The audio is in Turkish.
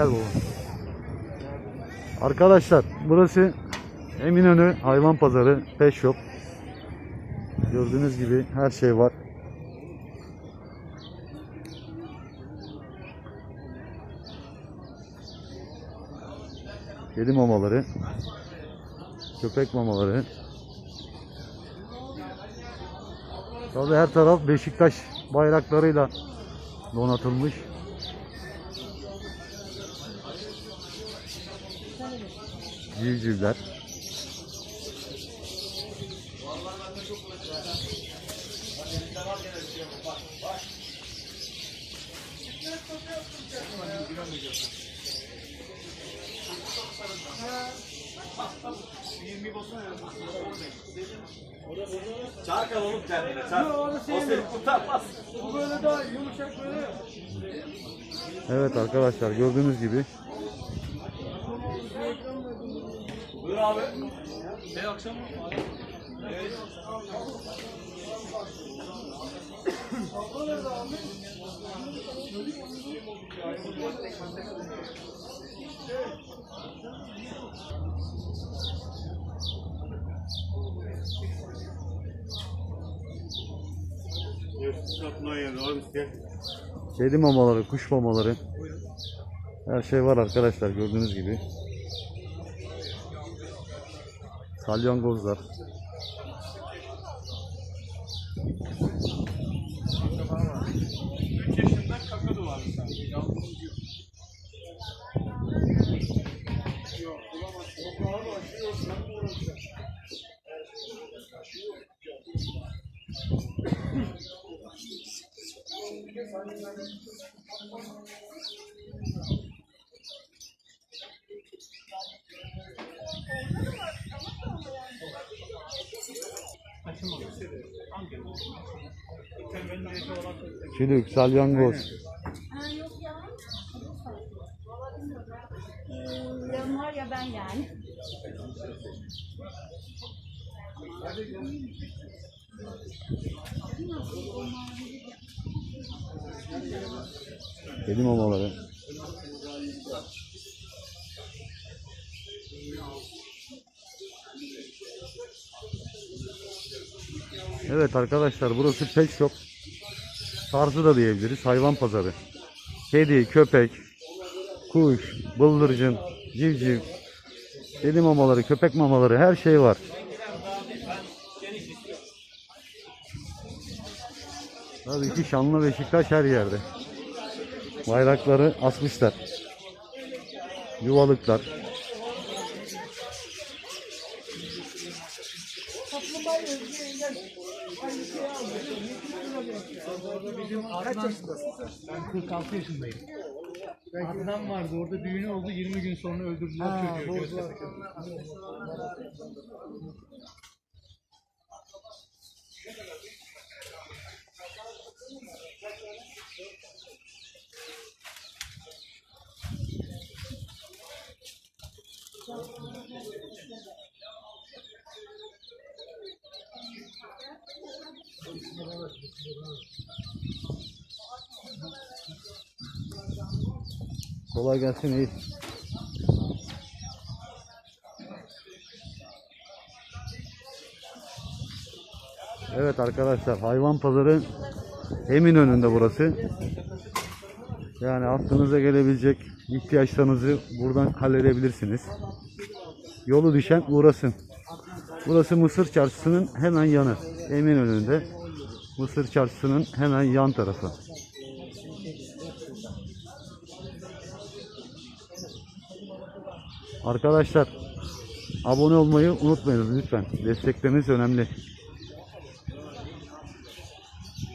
Gel baba. Arkadaşlar burası Eminönü Hayvan Pazarı Pet Shop. Gördüğünüz gibi her şey var. Kedi mamaları, köpek mamaları. Tabii her taraf Beşiktaş bayraklarıyla donatılmış. Civcivler. Çark alalım kendine. Çark. O seni kurtarmaz. Evet arkadaşlar gördüğünüz gibi Buyur abi. Şey akşam mı? Kedi mamaları, kuş mamaları her şey var arkadaşlar gördüğünüz gibi. Salyangozlar. Yok bulamazsın. Yok abi aşı yok. Ben de uğraşacağım. Çilük, salyangoz. Yok ya. Ee, ya var ya ben yani. Kedi mamaları. Evet arkadaşlar burası pet shop. Tarzı da diyebiliriz. Hayvan pazarı. Kedi, köpek, kuş, bıldırcın, civciv, kedi mamaları, köpek mamaları her şey var. Tabii ki şanlı Beşiktaş her yerde. Bayrakları asmışlar. Yuvalıklar. Ben 46 yaşındayım. Adnan vardı orada düğünü oldu 20 gün sonra öldürdüler çocuğu. Göztepe'de. Kolay gelsin iyi. Evet arkadaşlar hayvan pazarı Eminönü'nde burası. Yani aklınıza gelebilecek ihtiyaçlarınızı buradan halledebilirsiniz. Yolu düşen uğrasın. Burası Mısır Çarşısı'nın hemen yanı. Eminönü'nde. Mısır Çarşısı'nın hemen yan tarafı. Arkadaşlar abone olmayı unutmayınız lütfen. Destekleriniz önemli.